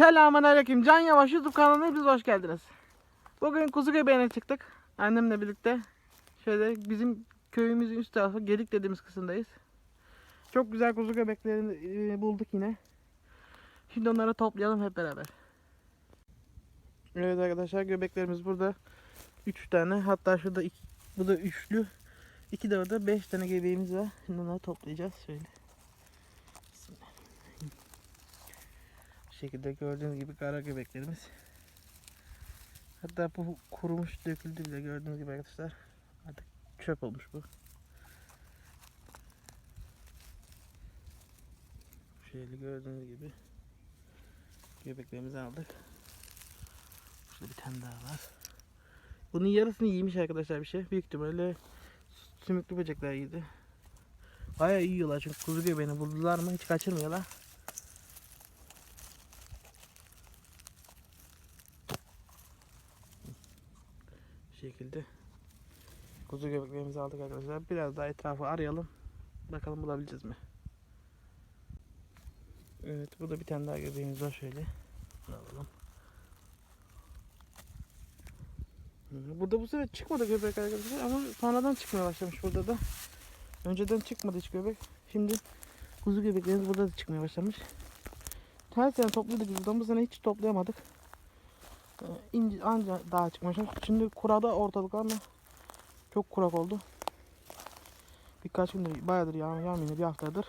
Selamun Aleyküm. Can Yavaş YouTube kanalına hepiniz hoş geldiniz. Bugün kuzu göbeğine çıktık. Annemle birlikte. Şöyle bizim köyümüzün üst tarafı Gedik dediğimiz kısımdayız. Çok güzel kuzu göbeklerini e, bulduk yine. Şimdi onları toplayalım hep beraber. Evet arkadaşlar göbeklerimiz burada. 3 tane hatta şurada iki, bu da üçlü. İki de orada 5 tane göbeğimiz var. Şimdi onları toplayacağız şöyle. Şekilde gördüğünüz gibi kara göbeklerimiz. Hatta bu kurumuş döküldü bile gördüğünüz gibi arkadaşlar. Artık çöp olmuş bu. Şöyle gördüğünüz gibi göbeklerimizi aldık. Şurada bir tane daha var. Bunun yarısını yemiş arkadaşlar bir şey. Büyük ihtimalle sümüklü böcekler yedi. Bayağı yiyorlar çünkü kuzu göbeğini buldular mı hiç kaçırmıyorlar. Şekilde kuzu göbeklerimizi aldık arkadaşlar. Biraz daha etrafı arayalım. Bakalım bulabileceğiz mi? Evet burada bir tane daha göbeğimiz var şöyle. Bunu alalım. Burada bu sefer çıkmadı göbek arkadaşlar ama sonradan çıkmaya başlamış burada da. Önceden çıkmadı hiç göbek. Şimdi kuzu göbeklerimiz burada da çıkmaya başlamış. Her sene topluyorduk buradan. Bu sene hiç toplayamadık. Ee, ince, anca daha çıkmış. Şimdi kurada ortalık ama çok kurak oldu. Birkaç gündür bayağıdır yağmur yağmıyor bir haftadır.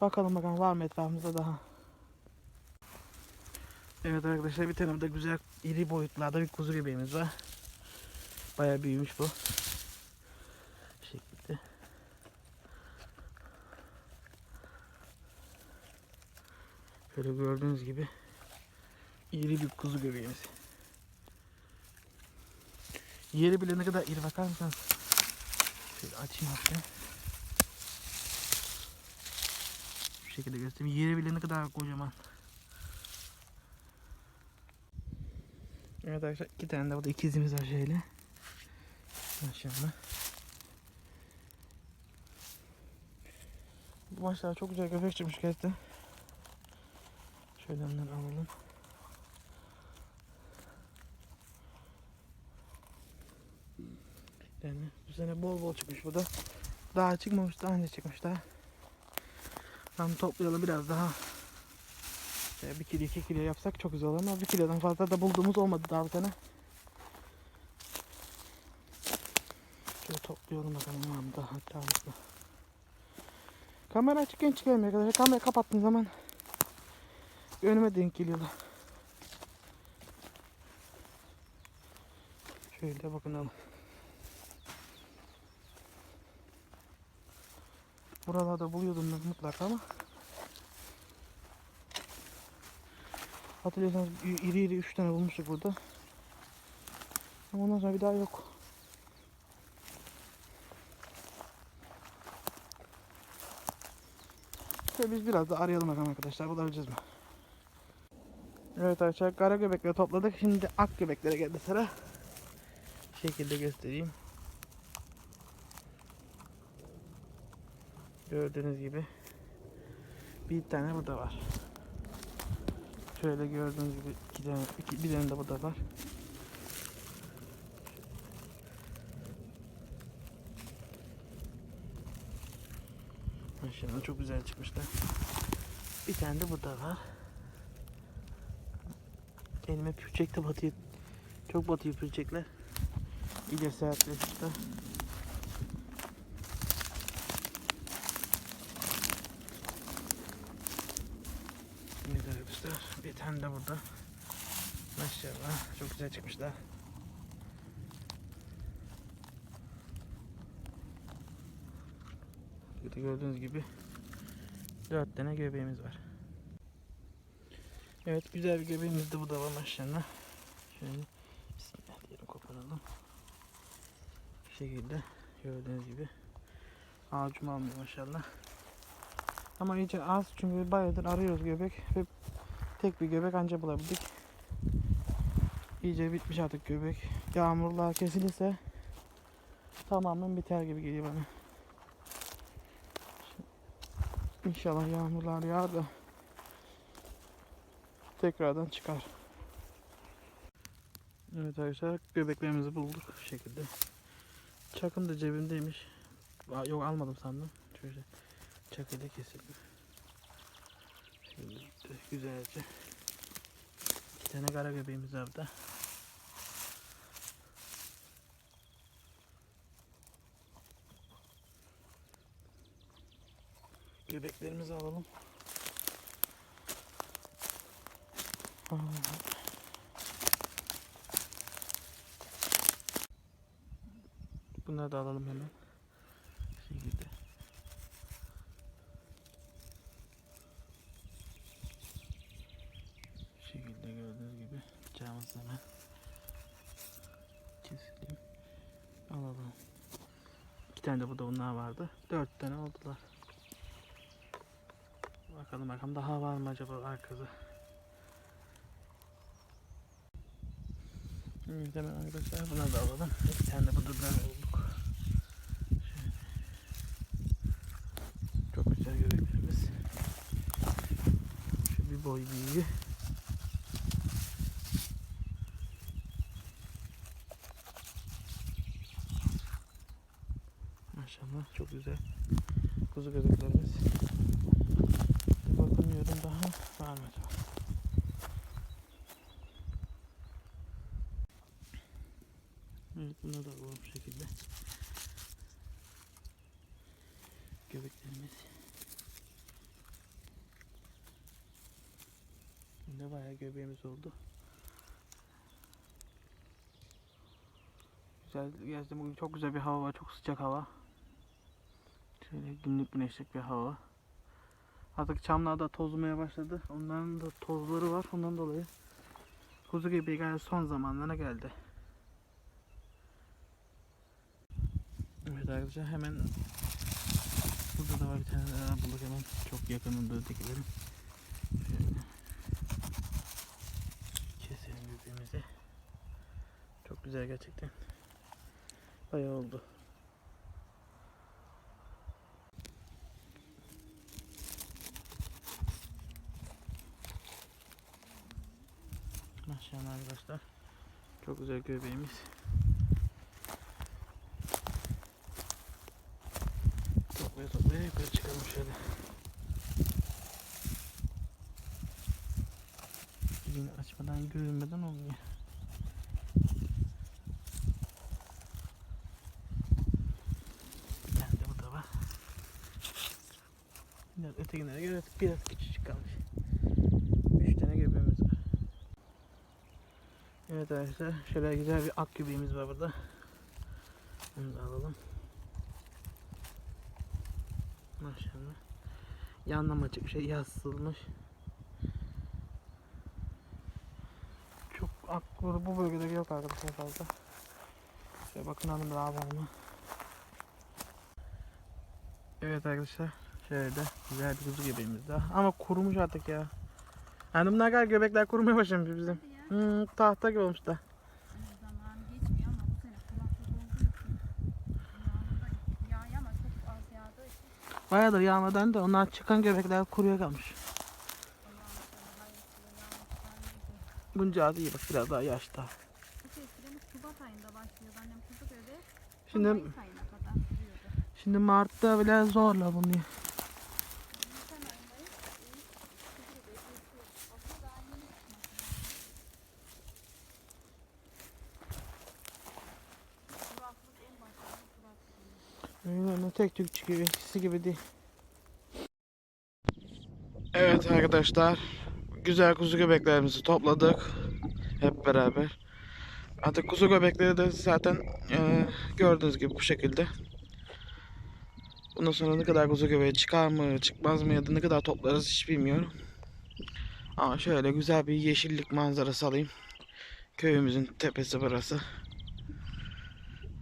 Bakalım bakalım var mı etrafımızda daha. Evet arkadaşlar bir tane de güzel iri boyutlarda bir kuzu göbeğimiz var. Bayağı büyümüş bu. Bu şekilde. Şöyle gördüğünüz gibi iri bir kuzu göbeğimiz. Yeri bile ne kadar iri bakar mısınız? Şöyle açayım hatta. Şu şekilde göstereyim. Yeri bile ne kadar kocaman. Evet arkadaşlar iki tane de burada ikizimiz var şöyle. Maşallah. Bu maçlar çok güzel köpek çıkmış gerçekten. Şöyle onları alalım. Yani bu sene bol bol çıkmış bu da. Daha çıkmamış daha önce çıkmış daha. Tam toplayalım biraz daha. Şöyle bir kilo iki kilo yapsak çok güzel olur ama bir kilodan fazla da bulduğumuz olmadı daha bu sene. Şöyle topluyorum bakalım var mı daha hatta Kamera açıkken çıkıyorum arkadaşlar. Kamerayı kapattığım zaman önüme denk geliyorlar. Şöyle bakın Buralarda buluyordum ben mutlaka ama Hatırlıyorsanız iri iri 3 tane bulmuştuk burada. Ama ondan sonra bir daha yok. Şöyle biz biraz da arayalım bakalım arkadaşlar bulabileceğiz mi? Evet arkadaşlar kara göbekleri topladık. Şimdi ak göbeklere geldi sıra. Şekilde göstereyim. Gördüğünüz gibi bir tane burada var. Şöyle gördüğünüz gibi iki tane, iki, bir tane de burada var. Maşallah çok güzel çıkmışlar. Bir tane de burada var. Elime pürçek de batıyor. Çok batıyor pürçekler. İyice sertleşti. Evet arkadaşlar tane de burada. Maşallah çok güzel çıkmışlar. Burada gördüğünüz gibi 4 tane göbeğimiz var. Evet güzel bir göbeğimiz de bu da var maşallah. Şöyle bismillah diyelim koparalım. Bu şekilde gördüğünüz gibi ağacım almıyor maşallah. Ama iyice az çünkü bayağıdır arıyoruz göbek ve tek bir göbek anca bulabildik. İyice bitmiş artık göbek. Yağmurlar kesilirse tamamen biter gibi geliyor bana. İnşallah yağmurlar yağar da tekrardan çıkar. Evet arkadaşlar göbeklerimizi bulduk şu şekilde. Çakım da cebimdeymiş. Yok almadım sandım. Şöyle çakıyla kesildim. Şimdi güzelce. İki tane kara göbeğimiz var burada. Göbeklerimizi alalım. Bunları da alalım hemen. Bu şekilde. Bu şekilde gördüğünüz gibi bıçağımızla hemen keselim. Alalım. İki tane de burada bunlar vardı. Dört tane oldular. Bakalım bakalım daha var mı acaba arkada? Evet hemen arkadaşlar buna da alalım. İki tane de burada bulduk. Şöyle. Çok güzel göbeklerimiz. Şu bir boy büyüğü. Maşallah çok güzel. Kuzu göbeklerimiz. Bir bakınıyorum daha acaba? Evet bunu da bu şekilde. Göbeklerimiz. Yine bayağı göbeğimiz oldu. Güzel, gerçekten bugün çok güzel bir hava var, çok sıcak hava. Şöyle günlük güneşlik bir hava. Artık çamlar da tozlamaya başladı. Onların da tozları var. Ondan dolayı kuzu gibi gayet son zamanlarına geldi. Evet arkadaşlar hemen burada da var bir tane daha bulduk hemen çok yakınında ötekilerin. Şöyle keselim göbeğimizi. Çok güzel gerçekten. Bayağı oldu. Maşallah arkadaşlar. Çok güzel göbeğimiz. Toplaya toplaya yukarı çıkalım şöyle. Yine açmadan görünmeden olmuyor. Bir tane de burada var. Biraz ötekilere göre biraz küçücük kalmış. Üç tane göbeğimiz var. Evet arkadaşlar şöyle güzel bir ak göbeğimiz var burada. Onu da alalım. Maşallah. Yandan açık bir şey yassılmış. Çok ak bu bölgede yok arkadaşlar fazla. Şöyle bakın hanım daha var mı? Evet arkadaşlar. Şöyle de güzel bir kuzu göbeğimiz daha. Ama kurumuş artık ya. Yani bunlar galiba göbekler kurumaya başlamış bizim. Hmm, tahta gibi olmuş da. Zaman geçmiyor ama bu sene kuraklık olduğu için yağmur da yağıyor ama çok az yağdığı için Bayağıdır yağmadan da onlar çıkan göbekler kuruya kalmış. Allah'ın sana hayırlısı yağmur çıkarmayacak. Bunca az iyi bak biraz daha yaşta. Bu kestiremiz Şubat ayında başlıyor. Annem kuzu göbeği Şimdi Mayıs ayına kadar sürüyordu. şimdi Mart'ta bile zorla bunu. Öyle tek tük çıkıyor eskisi gibi değil. Evet arkadaşlar güzel kuzu göbeklerimizi topladık hep beraber. Artık kuzu göbekleri de zaten e, gördüğünüz gibi bu şekilde. Bundan sonra ne kadar kuzu göbeği çıkar mı çıkmaz mı ya da ne kadar toplarız hiç bilmiyorum. Ama şöyle güzel bir yeşillik manzarası alayım. Köyümüzün tepesi burası.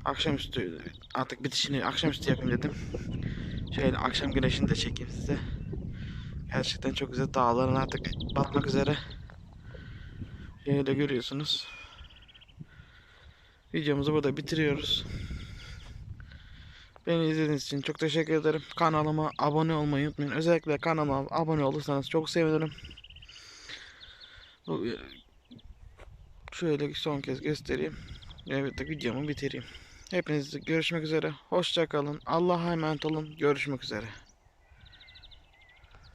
Akşamüstü artık bitişini akşamüstü yapayım dedim. Şöyle akşam güneşini de çekeyim size. Gerçekten çok güzel dağların artık batmak üzere. Şöyle görüyorsunuz. Videomuzu burada bitiriyoruz. Beni izlediğiniz için çok teşekkür ederim. Kanalıma abone olmayı unutmayın. Özellikle kanalıma abone olursanız çok sevinirim. E, Şöyle son kez göstereyim. Evet videomu bitireyim. Hepiniz görüşmek üzere. Hoşça kalın. Allah'a emanet olun. Görüşmek üzere.